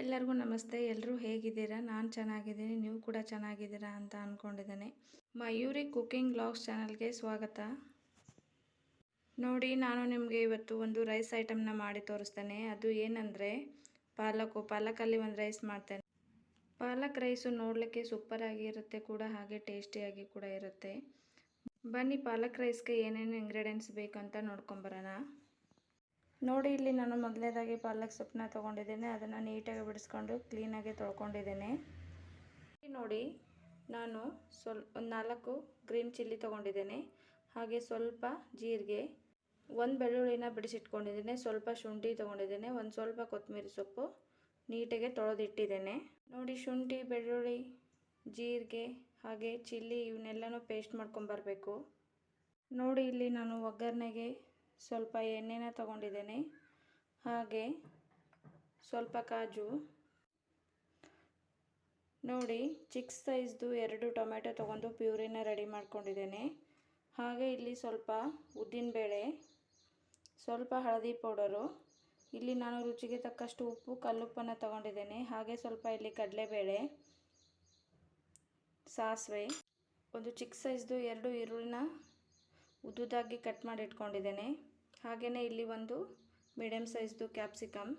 ಎಲ್ಲರಿಗೂ ನಮಸ್ತೆ. ಎಲ್ಲರೂ ಹೇಗಿದ್ದೀರಾ? ನಾನು ಚೆನ್ನಾಗಿದ್ದೀನಿ. ನೀವು ಕೂಡ ಚೆನ್ನಾಗಿದ್ದೀರಾ ಅಂತ ಅಂದ್ಕೊಂಡಿದ್ದೇನೆ ಮಯೂರಿ ಕುಕಿಂಗ್ ಬ್ಲಾಗ್ಸ್ ಚಾನಲ್ಗೆ ಸ್ವಾಗತ. ನೋಡಿ, ನಾನು ನಿಮಗೆ ಇವತ್ತು ಒಂದು ರೈಸ್ ಐಟಮ್ನ ಮಾಡಿ ತೋರಿಸ್ತೇನೆ. ಅದು ಏನಂದರೆ, ಪಾಲಕು, ಪಾಲಕಲ್ಲಿ ಒಂದು ರೈಸ್ ಮಾಡ್ತೇನೆ. ಪಾಲಕ್ ರೈಸು ನೋಡಲಿಕ್ಕೆ ಸೂಪರ್ ಆಗಿರುತ್ತೆ ಕೂಡ, ಹಾಗೆ ಟೇಸ್ಟಿಯಾಗಿ ಕೂಡ ಇರುತ್ತೆ. ಬನ್ನಿ, ಪಾಲಕ್ ರೈಸ್ಗೆ ಏನೇನು ಇಂಗ್ರೀಡಿಯೆಂಟ್ಸ್ ಬೇಕಂತ ನೋಡ್ಕೊಂಬರೋಣ ನೋಡಿ, ಇಲ್ಲಿ ನಾನು ಮೊದಲನೇದಾಗಿ ಪಾಲಕ್ ಸೊಪ್ಪನ್ನ ತೊಗೊಂಡಿದ್ದೇನೆ. ಅದನ್ನು ನೀಟಾಗಿ ಬಿಡಿಸ್ಕೊಂಡು ಕ್ಲೀನಾಗಿ ತೊಳ್ಕೊಂಡಿದ್ದೇನೆ. ನೋಡಿ, ನಾನು ಸ್ವಲ್ಪ ಒಂದು ನಾಲ್ಕು ಗ್ರೀನ್ ಚಿಲ್ಲಿ ತೊಗೊಂಡಿದ್ದೇನೆ. ಹಾಗೆ ಸ್ವಲ್ಪ ಜೀರಿಗೆ, ಒಂದು ಬೆಳ್ಳುಳ್ಳಿನ ಬಿಡಿಸಿಟ್ಕೊಂಡಿದ್ದೇನೆ. ಸ್ವಲ್ಪ ಶುಂಠಿ ತೊಗೊಂಡಿದ್ದೇನೆ. ಒಂದು ಸ್ವಲ್ಪ ಕೊತ್ತಂಬರಿ ಸೊಪ್ಪು ನೀಟಾಗೆ ತೊಳೆದಿಟ್ಟಿದ್ದೇನೆ. ನೋಡಿ, ಶುಂಠಿ, ಬೆಳ್ಳುಳ್ಳಿ, ಜೀರಿಗೆ ಹಾಗೆ ಚಿಲ್ಲಿ ಇವನ್ನೆಲ್ಲನೂ ಪೇಸ್ಟ್ ಮಾಡ್ಕೊಂಬರ್ಬೇಕು ನೋಡಿ, ಇಲ್ಲಿ ನಾನು ಒಗ್ಗರಣೆಗೆ ಸ್ವಲ್ಪ ಎಣ್ಣೆನ ತಗೊಂಡಿದ್ದೇನೆ. ಹಾಗೆ ಸ್ವಲ್ಪ ಕಾಜು. ನೋಡಿ, ಚಿಕ್ಕ ಸೈಜ್ದು ಎರಡು ಟೊಮೆಟೊ ತೊಗೊಂಡು ಪ್ಯೂರಿನ ರೆಡಿ ಮಾಡ್ಕೊಂಡಿದ್ದೇನೆ. ಹಾಗೆ ಇಲ್ಲಿ ಸ್ವಲ್ಪ ಉದ್ದಿನಬೇಳೆ, ಸ್ವಲ್ಪ ಹಳದಿ ಪೌಡರು. ಇಲ್ಲಿ ನಾನು ರುಚಿಗೆ ತಕ್ಕಷ್ಟು ಉಪ್ಪು, ಕಲ್ಲುಪ್ಪನ್ನು ತಗೊಂಡಿದ್ದೇನೆ. ಹಾಗೆ ಸ್ವಲ್ಪ ಇಲ್ಲಿ ಕಡಲೆಬೇಳೆ, ಸಾಸಿವೆ, ಒಂದು ಚಿಕ್ಕ ಸೈಜ್ದು ಎರಡು ಈರುಳ್ಳಿನ ಉದ್ದುದಾಗಿ ಕಟ್ ಮಾಡಿ ಇಟ್ಕೊಂಡಿದ್ದೇನೆ. ಹಾಗೆಯೇ ಇಲ್ಲಿ ಒಂದು ಮೀಡಿಯಮ್ ಸೈಜ್ದು ಕ್ಯಾಪ್ಸಿಕಮ್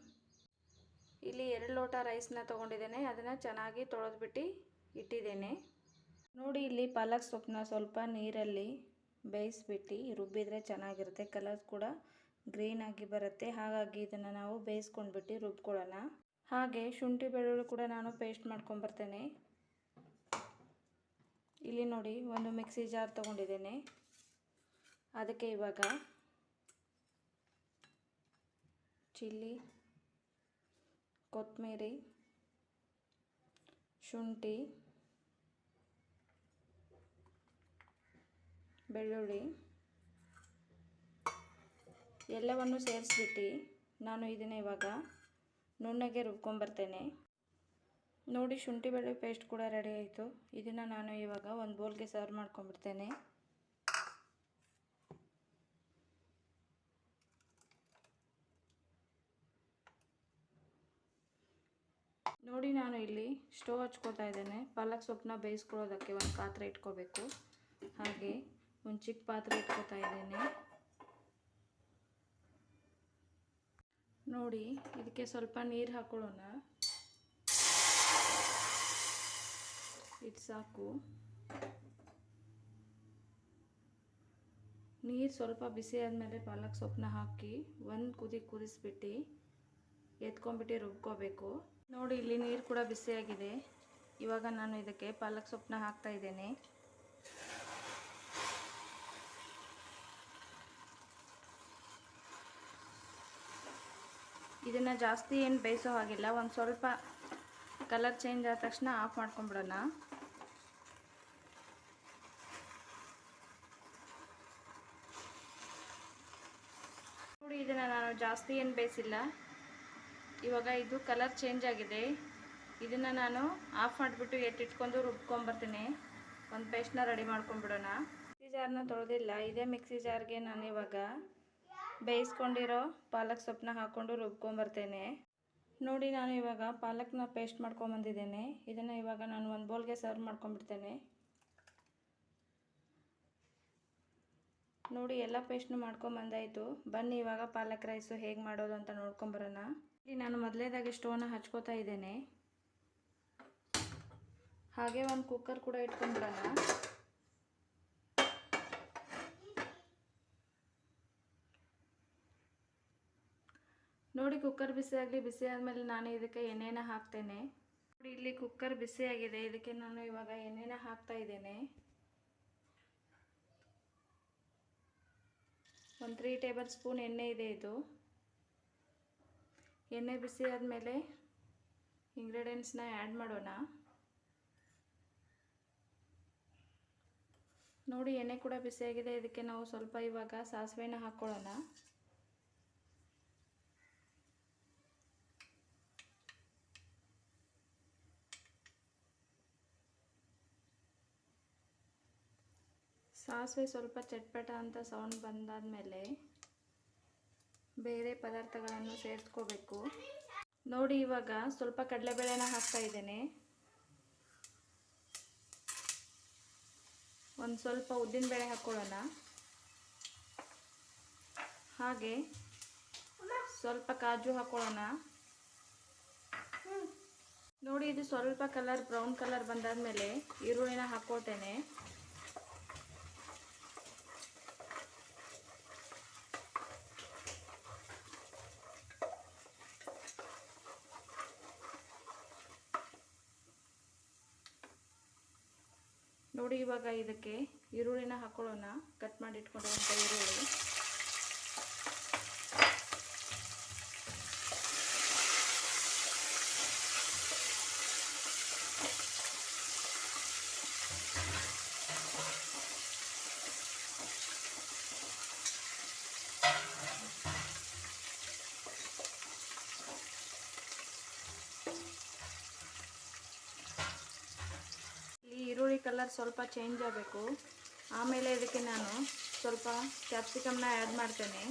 ಇಲ್ಲಿ ಎರಡು ಲೋಟ ರೈಸ್ನ ತೊಗೊಂಡಿದ್ದೇನೆ, ಅದನ್ನು ಚೆನ್ನಾಗಿ ತೊಳೆದ್ಬಿಟ್ಟು ಇಟ್ಟಿದ್ದೇನೆ. ನೋಡಿ ಇಲ್ಲಿ ಪಾಲಕ್ ಸೊಪ್ಪನ್ನ ಸ್ವಲ್ಪ ನೀರಲ್ಲಿ ಬೇಯಿಸ್ಬಿಟ್ಟು ರುಬ್ಬಿದರೆ ಚೆನ್ನಾಗಿರುತ್ತೆ ಕಲರ್ ಕೂಡ ಗ್ರೀನ್ ಆಗಿ ಬರುತ್ತೆ. ಹಾಗಾಗಿ ಇದನ್ನು ನಾವು ಬೇಯಿಸ್ಕೊಂಡ್ಬಿಟ್ಟು ರುಬ್ಕೊಳ್ಳೋಣ. ಹಾಗೆ ಶುಂಠಿ ಬೆಳ್ಳುಳ್ಳಿ ಕೂಡ ನಾನು ಪೇಸ್ಟ್ ಮಾಡ್ಕೊಂಬರ್ತೇನೆ ಇಲ್ಲಿ ನೋಡಿ ಒಂದು ಮಿಕ್ಸಿ ಜಾರ್ ತೊಗೊಂಡಿದ್ದೇನೆ. ಅದಕ್ಕೆ ಇವಾಗ ಚಿಲ್ಲಿ, ಕೊತ್ತಂಬರಿ, ಶುಂಠಿ, ಬೆಳ್ಳುಳ್ಳಿ ಎಲ್ಲವನ್ನು ಸೇರಿಸ್ಬಿಟ್ಟು ನಾನು ಇದನ್ನು ಇವಾಗ ನುಣ್ಣಗೆ ರುಬ್ಕೊಂಬರ್ತೇನೆ. ನೋಡಿ ಶುಂಠಿ ಬೆಳ್ಳುಳ್ಳಿ ಪೇಸ್ಟ್ ಕೂಡ ರೆಡಿ ಆಯಿತು. ಇದನ್ನು ನಾನು ಇವಾಗ ಒಂದು ಬೌಲ್ಗೆ ಸರ್ವ್ ಮಾಡ್ಕೊಂಬಿಡ್ತೇನೆ ನೋಡಿ ನಾನು ಇಲ್ಲಿ ಸ್ಟವ್ ಹಚ್ಕೋತಾ ಇದ್ದೇನೆ. ಪಾಲಕ್ ಸೊಪ್ಪನ್ನ ಬೇಯಿಸ್ಕೊಳ್ಳೋದಕ್ಕೆ ಒಂದು ಪಾತ್ರೆ ಇಟ್ಕೋಬೇಕು. ಹಾಗೆ ಒಂದು ಚಿಕ್ಕ ಪಾತ್ರೆ ಇಟ್ಕೋತಾ ಇದ್ದೇನೆ. ನೋಡಿ, ಇದಕ್ಕೆ ಸ್ವಲ್ಪ ನೀರು ಹಾಕೊಳ್ಳೋಣ. ಇದು ಸಾಕು. ನೀರು ಸ್ವಲ್ಪ ಬಿಸಿ ಆದಮೇಲೆ ಪಾಲಕ್ ಸೊಪ್ಪನ್ನ ಹಾಕಿ ಒಂದು ಕುದಿ ಕುದಿಸ್ಬಿಟ್ಟು ಎತ್ಕೊಂಡ್ಬಿಟ್ಟು ರುಬ್ಕೋಬೇಕು. ನೋಡಿ, ಇಲ್ಲಿ ನೀರು ಕೂಡ ಬಿಸಿಯಾಗಿದೆ. ಇವಾಗ ನಾನು ಇದಕ್ಕೆ ಪಾಲಕ್ ಸೊಪ್ಪನ್ನ ಹಾಕ್ತಾ ಇದ್ದೇನೆ. ಇದನ್ನು ಜಾಸ್ತಿ ಏನು ಬೇಯಿಸೋ ಹಾಗಿಲ್ಲ. ಒಂದು ಸ್ವಲ್ಪ ಕಲರ್ ಚೇಂಜ್ ಆದ ತಕ್ಷಣ ಆಫ್ ಮಾಡ್ಕೊಂಬಿಡೋಣ. ನೋಡಿ, ಇದನ್ನು ನಾನು ಜಾಸ್ತಿ ಏನು ಬೇಯಿಸಿಲ್ಲ. ಇವಾಗ ಇದು ಕಲರ್ ಚೇಂಜ್ ಆಗಿದೆ. ಇದನ್ನು ನಾನು ಆಫ್ ಮಾಡಿಬಿಟ್ಟು ಎಟ್ಟಿಟ್ಕೊಂಡು ರುಬ್ಕೊಂಬರ್ತೀನಿ. ಒಂದು ಪೇಸ್ಟ್ನ ರೆಡಿ ಮಾಡ್ಕೊಂಬಿಡೋಣ ಮಿಕ್ಸಿ ಜಾರ್ನ ತೊಳೆದಿಲ್ಲ. ಇದೇ ಮಿಕ್ಸಿ ಜಾರ್ಗೆ ನಾನು ಇವಾಗ ಬೇಯಿಸ್ಕೊಂಡಿರೋ ಪಾಲಕ್ ಸೊಪ್ಪನ್ನ ಹಾಕ್ಕೊಂಡು ರುಬ್ಕೊಂಬರ್ತೇನೆ. ನೋಡಿ ನಾನು ಇವಾಗ ಪಾಲಕ್ನ ಪೇಸ್ಟ್ ಮಾಡ್ಕೊಂಬಂದಿದ್ದೇನೆ. ಇದನ್ನು ಇವಾಗ ನಾನು ಒಂದು ಬೌಲ್ಗೆ ಸರ್ವ್ ಮಾಡ್ಕೊಂಬಿಡ್ತೇನೆ ನೋಡಿ, ಎಲ್ಲ ಪೇಸ್ಟ್ನು ಮಾಡ್ಕೊಂಬಂದಾಯಿತು. ಬನ್ನಿ, ಇವಾಗ ಪಾಲಕ್ ರೈಸು ಹೇಗೆ ಮಾಡೋದು ಅಂತ ನೋಡ್ಕೊಂಬರೋಣ. ಇಲ್ಲಿ ನಾನು ಮೊದಲೇದಾಗಿ ಸ್ಟೋವ್ನ ಹಚ್ಕೋತಾ ಇದ್ದೇನೆ. ಹಾಗೆ ಒಂದು ಕುಕ್ಕರ್ ಕೂಡ ಇಟ್ಕೊಂಡ್ಬಿಡೋಣ. ನೋಡಿ ಕುಕ್ಕರ್ ಬಿಸಿ ಆಗಲಿ, ಬಿಸಿ ಆದಮೇಲೆ ನಾನು ಇದಕ್ಕೆ ಎಣ್ಣೆನ ಹಾಕ್ತೇನೆ. ನೋಡಿ ಇಲ್ಲಿ ಕುಕ್ಕರ್ ಬಿಸಿಯಾಗಿದೆ ಇದಕ್ಕೆ ನಾನು ಇವಾಗ ಎಣ್ಣೆನ ಹಾಕ್ತಾ ಇದ್ದೇನೆ. ಒಂದು ತ್ರೀ ಟೇಬಲ್ ಸ್ಪೂನ್ ಎಣ್ಣೆ ಇದೆ ಇದು. ಎಣ್ಣೆ ಬಿಸಿ ಆದಮೇಲೆ ಇಂಗ್ರೀಡಿಯೆಂಟ್ಸ್ನ ಆ್ಯಡ್ ಮಾಡೋಣ. ನೋಡಿ, ಎಣ್ಣೆ ಕೂಡ ಬಿಸಿಯಾಗಿದೆ ಇದಕ್ಕೆ ನಾವು ಸ್ವಲ್ಪ ಇವಾಗ ಸಾಸಿವೆನ ಹಾಕ್ಕೊಳ್ಳೋಣ ಸಾಸಿವೆ ಸ್ವಲ್ಪ ಚಟ್ಪಟ ಅಂತ ಸೌಂಡ್ ಬಂದಾದಮೇಲೆ ಬೇರೆ ಪದಾರ್ಥಗಳನ್ನು ಸೇರಿಸ್ಕೋಬೇಕು. ನೋಡಿ ಇವಾಗ ಸ್ವಲ್ಪ ಕಡಲೆಬೇಳೆನ ಹಾಕ್ತಾ ಇದ್ದೇನೆ. ಒಂದು ಸ್ವಲ್ಪ ಉದ್ದಿನಬೇಳೆ ಹಾಕ್ಕೊಳ್ಳೋಣ. ಹಾಗೆ ಸ್ವಲ್ಪ ಕಾಜು ಹಾಕ್ಕೊಳ್ಳೋಣ. ನೋಡಿ ಇದು ಸ್ವಲ್ಪ ಕಲರ್, ಬ್ರೌನ್ ಕಲರ್ ಬಂದಾದ ಮೇಲೆ ಈರುಳ್ಳಿನ ಹಾಕ್ಕೊಳ್ತೇನೆ. ನೋಡಿ ಇವಾಗ ಇದಕ್ಕೆ ಈರುಳ್ಳಿನ ಹಾಕೊಳ್ಳೋಣ. ಕಟ್ ಮಾಡಿ ಇಟ್ಕೊಂಡಿರುವಂಥ ಈರುಳ್ಳಿ ಈ ಈರುಳ್ಳಿ ಕಲರ್ ಸ್ವಲ್ಪ ಚೇಂಜ್ ಆಗಬೇಕು. ಆಮೇಲೆ ಇದಕ್ಕೆ ನಾನು ಸ್ವಲ್ಪ ಕ್ಯಾಪ್ಸಿಕಮ್ನ ಆ್ಯಡ್ ಮಾಡ್ತೇನೆ.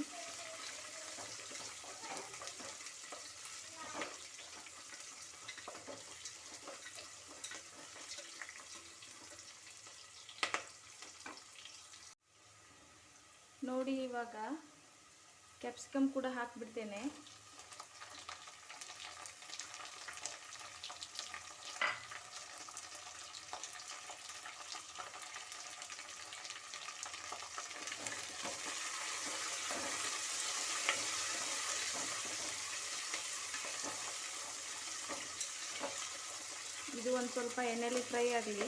ನೋಡಿ ಇವಾಗ ಕ್ಯಾಪ್ಸಿಕಮ್ ಕೂಡ ಹಾಕಿಬಿಡ್ತೇನೆ. ಒಂದು ಸ್ವಲ್ಪ ಎಣ್ಣೆಲಿ ಫ್ರೈ ಆಗಲಿ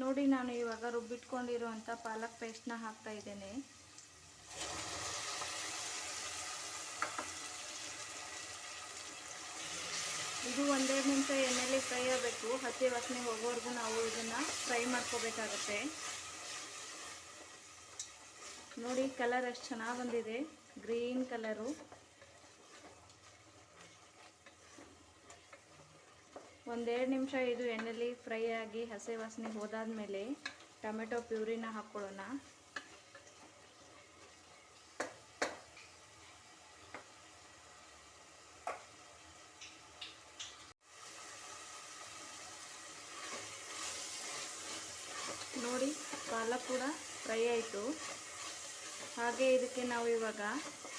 ನೋಡಿ ನಾನು ಇವಾಗ ರುಬ್ಬಿಟ್ಕೊಂಡಿರುವಂಥ ಪಾಲಕ್ ಪೇಸ್ಟ್ನ ಹಾಕ್ತಾ ಇದ್ದೇನೆ. ಇದು ಒಂದೆರಡು ನಿಮಿಷ ಎಣ್ಣೆಲಿ ಫ್ರೈ ಆಗಬೇಕು. ಹಸಿ ವಾಸನೆ ಹೋಗೋವರೆಗೂ ನಾವು ಇದನ್ನು ಫ್ರೈ ಮಾಡ್ಕೋಬೇಕಾಗತ್ತೆ. ನೋಡಿ, ಕಲರ್ ಎಷ್ಟು ಚೆನ್ನಾಗಿ ಬಂದಿದೆ. Green colour. ಒಂದೆರಡು ನಿಮಿಷ ಇದು ಎಣ್ಣೆಲಿ ಫ್ರೈ ಆಗಿ ಹಸಿ ವಾಸನೆ ಹೋದಾದ್ಮೇಲೆ ಟೊಮೆಟೊ ಪ್ಯೂರಿನ ಹಾಕ್ಕೊಳ್ಳೋಣ. ನೋಡಿ ಪಾಲಕ್ ಕೂಡ ಫ್ರೈ ಆಯಿತು. ಹಾಗೆ ಇದಕ್ಕೆ ನಾವು ಇವಾಗ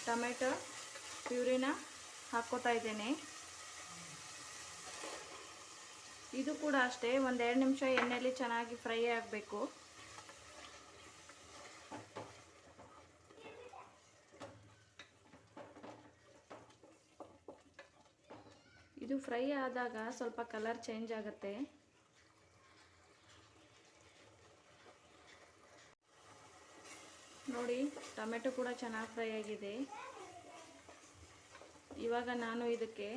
ಟೊಮೆಟೊ ಪ್ಯೂರಿನ ಹಾಕ್ಕೋತಾ ಇದ್ದೇನೆ. ಇದು ಕೂಡ ಅಷ್ಟೇ. ಒಂದೆರಡು ನಿಮಿಷ ಎಣ್ಣೆಯಲ್ಲಿ ಚೆನ್ನಾಗಿ ಫ್ರೈ ಆಗಬೇಕು. ಇದು ಫ್ರೈ ಆದಾಗ ಸ್ವಲ್ಪ ಕಲರ್ ಚೇಂಜ್ ಆಗುತ್ತೆ. ನೋಡಿ, ಟೊಮೆಟೊ ಕೂಡ ಚೆನ್ನಾಗಿ ಫ್ರೈ ಆಗಿದೆ. ಇವಾಗ ನಾನು ಇದಕ್ಕೆ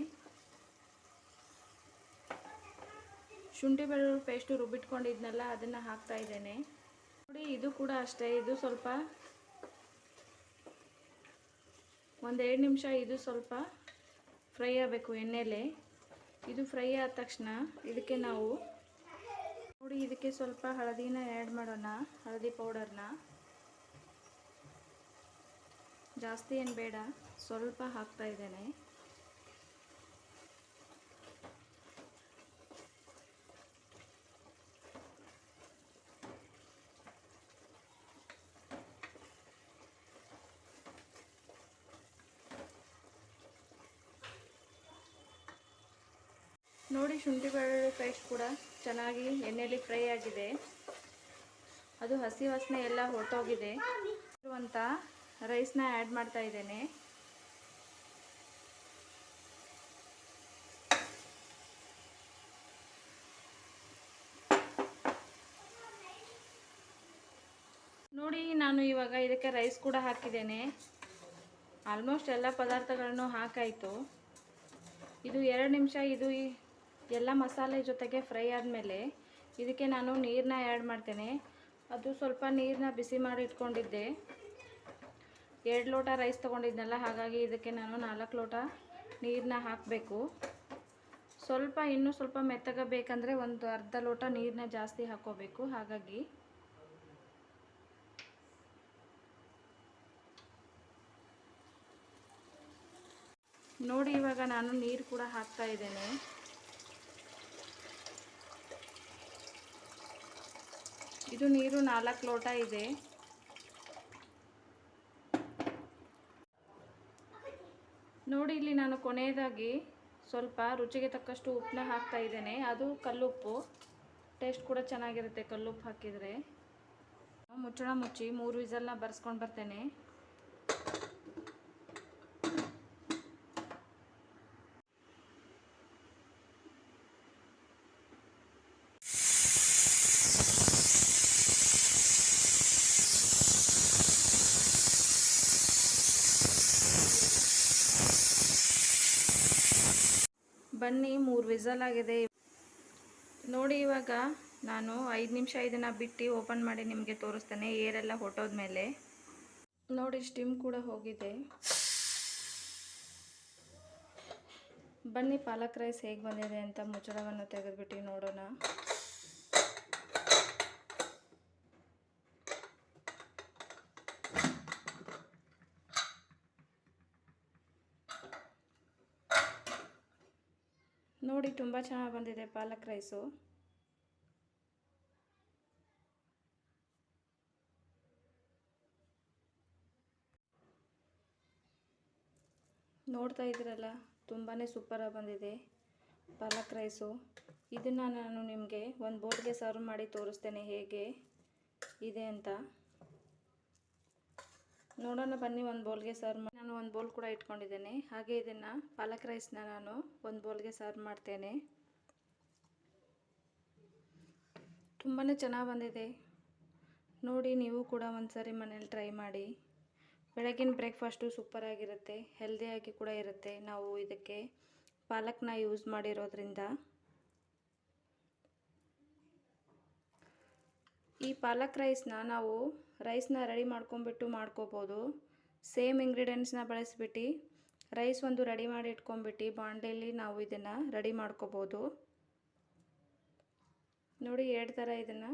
ಶುಂಠಿ ಬೆಳ್ಳುಳ್ಳಿ ಪೇಸ್ಟು ರುಬ್ಬಿಟ್ಕೊಂಡಿದ್ನಲ್ಲ, ಅದನ್ನು ಹಾಕ್ತಾ ಇದ್ದೇನೆ. ನೋಡಿ, ಇದು ಕೂಡ ಅಷ್ಟೇ, ಇದು ಸ್ವಲ್ಪ ಒಂದೆರಡು ನಿಮಿಷ ಇದು ಸ್ವಲ್ಪ ಫ್ರೈ ಆಗಬೇಕು ಎಣ್ಣೆಲೆ. ಇದು ಫ್ರೈ ಆದ ತಕ್ಷಣ ಇದಕ್ಕೆ ನಾವು ನೋಡಿ, ಇದಕ್ಕೆ ಸ್ವಲ್ಪ ಹಳದಿನ ಆ್ಯಡ್ ಮಾಡೋಣ, ಹಳದಿ ಪೌಡರ್ನ. ಜಾಸ್ತಿ ಏನು ಬೇಡ, ಸ್ವಲ್ಪ ಹಾಕ್ತಾ ಇದ್ದೇನೆ. ನೋಡಿ ಶುಂಠಿ ಬೆಳ್ಳುಳ್ಳಿ ಪೇಸ್ಟ್ ಕೂಡ ಚೆನ್ನಾಗಿ ಎಣ್ಣೆಯಲ್ಲಿ ಫ್ರೈ ಆಗಿದೆ. ಅದು ಹಸಿ ವಾಸನೆ ಎಲ್ಲ ಹೊರಟೋಗಿದೆ. ಇರುವಂಥ ರೈಸ್ನ ಆ್ಯಡ್ ಮಾಡ್ತಾ ಇದ್ದೇನೆ. ನೋಡಿ ನಾನು ಇವಾಗ ಇದಕ್ಕೆ ರೈಸ್ ಕೂಡ ಹಾಕಿದ್ದೇನೆ. ಆಲ್ಮೋಸ್ಟ್ ಎಲ್ಲ ಪದಾರ್ಥಗಳನ್ನು ಹಾಕಾಯಿತು. ಇದು ಎರಡು ನಿಮಿಷ, ಇದು ಎಲ್ಲ ಮಸಾಲೆ ಜೊತೆಗೆ ಫ್ರೈ ಆದಮೇಲೆ ಇದಕ್ಕೆ ನಾನು ನೀರನ್ನ ಆ್ಯಡ್ ಮಾಡ್ತೇನೆ. ಅದು ಸ್ವಲ್ಪ ನೀರನ್ನ ಬಿಸಿ ಮಾಡಿ ಇಟ್ಕೊಂಡಿದ್ದೆ. ಎರಡು ಲೋಟ ರೈಸ್ ತೊಗೊಂಡಿದ್ನಲ್ಲ, ಹಾಗಾಗಿ ಇದಕ್ಕೆ ನಾನು ನಾಲ್ಕು ಲೋಟ ನೀರನ್ನ ಹಾಕಬೇಕು. ಸ್ವಲ್ಪ, ಇನ್ನೂ ಸ್ವಲ್ಪ ಮೆತ್ತಗಬೇಕಂದ್ರೆ ಒಂದು ಅರ್ಧ ಲೋಟ ನೀರನ್ನ ಜಾಸ್ತಿ ಹಾಕೋಬೇಕು, ಹಾಗಾಗಿ. ನೋಡಿ, ಇವಾಗ ನಾನು ನೀರು ಕೂಡ ಹಾಕ್ತಾ ಇದ್ದೇನೆ. ಇದು ನೀರು ನಾಲ್ಕು ಲೋಟ ಇದೆ. ನೋಡಿ ಇಲ್ಲಿ ನಾನು ಕೊನೆಯದಾಗಿ ಸ್ವಲ್ಪ ರುಚಿಗೆ ತಕ್ಕಷ್ಟು ಉಪ್ಪನ್ನ ಹಾಕ್ತಾ ಇದ್ದೇನೆ. ಅದು ಕಲ್ಲುಪ್ಪು. ಟೇಸ್ಟ್ ಕೂಡ ಚೆನ್ನಾಗಿರುತ್ತೆ ಕಲ್ಲುಪ್ಪು ಹಾಕಿದರೆ. ಮುಚ್ಚಳ ಮುಚ್ಚಿ ಮೂರು ವಿಸಲ್ನ ಬರ್ಸ್ಕೊಂಡು ಬರ್ತೇನೆ. ಬನ್ನಿ, ಮೂರು ವಿಸಲ್ ಆಗಿದೆ. ನೋಡಿ ಇವಾಗ ನಾನು ಐದು ನಿಮಿಷ ಇದನ್ನು ಬಿಟ್ಟು ಓಪನ್ ಮಾಡಿ ನಿಮಗೆ ತೋರಿಸ್ತೇನೆ ಏರೆಲ್ಲ ಹೊಟ್ಟೋದ್ಮೇಲೆ ನೋಡಿ, ಸ್ಟಿಮ್ ಕೂಡ ಹೋಗಿದೆ. ಬನ್ನಿ, ಪಾಲಕ್ ರೈಸ್ ಹೇಗೆ ಬಂದಿದೆ ಅಂತ ಮುಚ್ಚಳವನ್ನು ತೆಗೆದುಬಿಟ್ಟು ನೋಡೋಣ. ನೋಡಿ, ತುಂಬ ಚೆನ್ನಾಗಿ ಬಂದಿದೆ ಪಾಲಕ್ ರೈಸು. ನೋಡ್ತಾ ಇದ್ದೀರಲ್ಲ ತುಂಬಾ ಸೂಪರಾಗಿ ಬಂದಿದೆ ಪಾಲಕ್ ರೈಸು. ಇದನ್ನು ನಾನು ನಿಮಗೆ ಒಂದು ಬೋರ್ಡ್ಗೆ ಸರ್ವ್ ಮಾಡಿ ತೋರಿಸ್ತೇನೆ ಹೇಗೆ ಇದೆ ಅಂತ. ನೋಡೋಣ ಬನ್ನಿ ಒಂದು ಬೌಲ್ಗೆ ಸರ್ವ್ ಮಾಡಿ ನಾನು ಒಂದು ಬೌಲ್ ಕೂಡ ಇಟ್ಕೊಂಡಿದ್ದೇನೆ. ಹಾಗೆ ಇದನ್ನು ಪಾಲಕ್ ರೈಸ್ನ ನಾನು ಒಂದು ಬೌಲ್ಗೆ ಸರ್ವ್ ಮಾಡ್ತೇನೆ. ತುಂಬಾ ಚೆನ್ನಾಗಿ ಬಂದಿದೆ. ನೋಡಿ ನೀವು ಕೂಡ ಒಂದು ಸಾರಿ ಮನೇಲಿ ಟ್ರೈ ಮಾಡಿ. ಬೆಳಗಿನ ಬ್ರೇಕ್ಫಾಸ್ಟು ಸೂಪರಾಗಿರುತ್ತೆ ಹೆಲ್ದಿಯಾಗಿ ಕೂಡ ಇರುತ್ತೆ ನಾವು ಇದಕ್ಕೆ ಪಾಲಕ್ನ ಯೂಸ್ ಮಾಡಿರೋದ್ರಿಂದ. ಈ ಪಾಲಕ್ ರೈಸ್ನ ನಾವು ರೈಸ್ನ ರೆಡಿ ಮಾಡ್ಕೊಂಬಿಟ್ಟು ಮಾಡ್ಕೋಬೋದು. ಸೇಮ್ ಇಂಗ್ರೀಡಿಯೆಂಟ್ಸ್ನ ಬಳಸಿಬಿಟ್ಟು ರೈಸ್ ಒಂದು ರೆಡಿ ಮಾಡಿ ಇಟ್ಕೊಂಬಿಟ್ಟು ಬಾಂಡೆಯಲ್ಲಿ ನಾವು ಇದನ್ನು ರೆಡಿ ಮಾಡ್ಕೋಬೋದು. ನೋಡಿ ಎರಡು ಥರ ಇದನ್ನು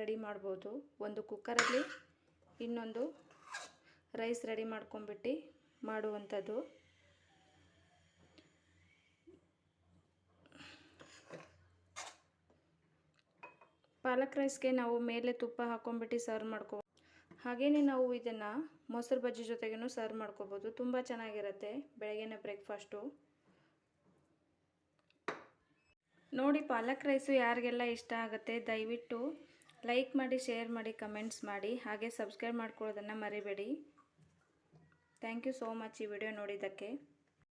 ರೆಡಿ ಮಾಡ್ಬೋದು. ಒಂದು ಕುಕ್ಕರಲ್ಲಿ ಇನ್ನೊಂದು ರೈಸ್ ರೆಡಿ ಮಾಡ್ಕೊಂಬಿಟ್ಟು ಮಾಡುವಂಥದ್ದು. ಪಾಲಕ್ ರೈಸ್ಗೆ ನಾವು ಮೇಲೆ ತುಪ್ಪ ಹಾಕೊಂಡ್ಬಿಟ್ಟು ಸರ್ವ್ ಮಾಡ್ಕೋ ಹಾಗೆಯೇ ನಾವು ಇದನ್ನು ಮೊಸರು ಬಜ್ಜಿ ಜೊತೆಗೂ ಸರ್ವ್ ಮಾಡ್ಕೋಬೋದು. ತುಂಬ ಚೆನ್ನಾಗಿರುತ್ತೆ ಬೆಳಗಿನ ಬ್ರೇಕ್ಫಾಸ್ಟು ನೋಡಿ, ಪಾಲಕ್ ರೈಸು ಯಾರಿಗೆಲ್ಲ ಇಷ್ಟ ಆಗುತ್ತೆ ದಯವಿಟ್ಟು ಲೈಕ್ ಮಾಡಿ ಶೇರ್ ಮಾಡಿ ಕಮೆಂಟ್ಸ್ ಮಾಡಿ. ಹಾಗೆ ಸಬ್ಸ್ಕ್ರೈಬ್ ಮಾಡ್ಕೊಳ್ಳೋದನ್ನು ಮರಿಬೇಡಿ. ಥ್ಯಾಂಕ್ ಯು ಸೋ ಮಚ್ ಈ ವಿಡಿಯೋ ನೋಡಿದ್ದಕ್ಕೆ.